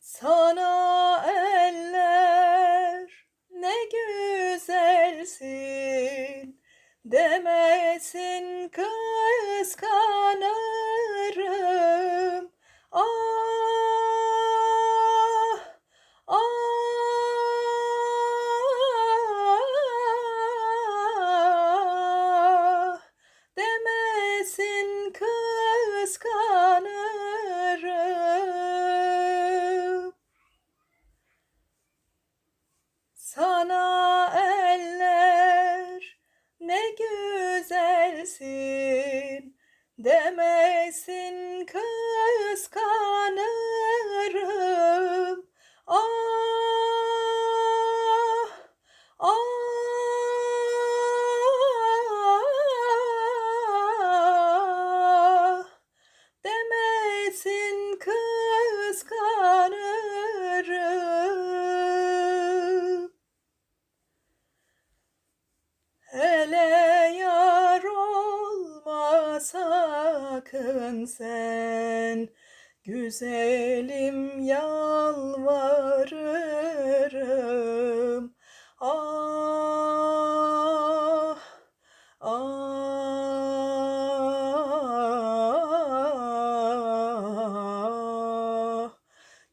Sana eller ne güzelsin demesin kıskanırım. Güzelsin demesin kıskanırım. Ah, ah, demesin kıskanırım. Hele sen, güzelim yalvarırım. Ah, ah,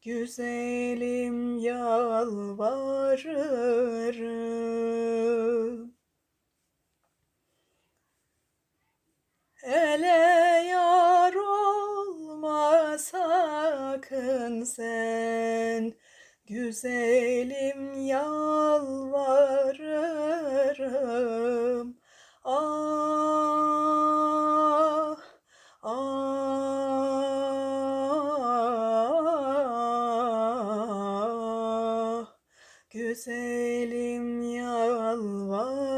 güzelim yalvarırım. Güzelim yalvarırım. Ah, ah, güzelim yalvarırım.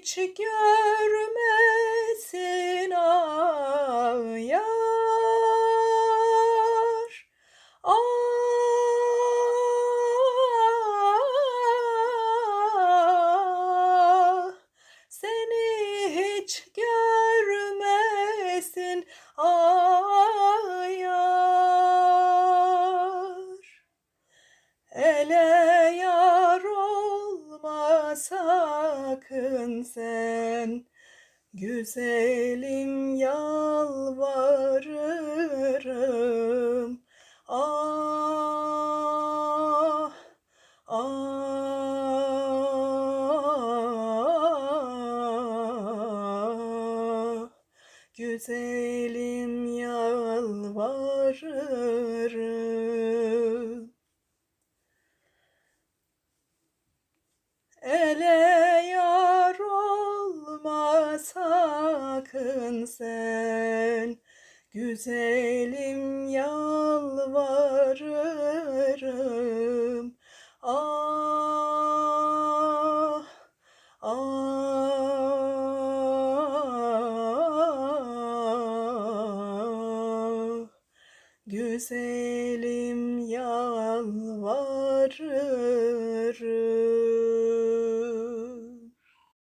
Hiç görmesin ah yar. Ah, seni hiç görmesin ah yar. Ele güzelim yalvarırım. Ah, ah, güzelim yalvarırım. yakınsen Güzelim yalvarırım. Ah, ah. Güzelim yalvarırım.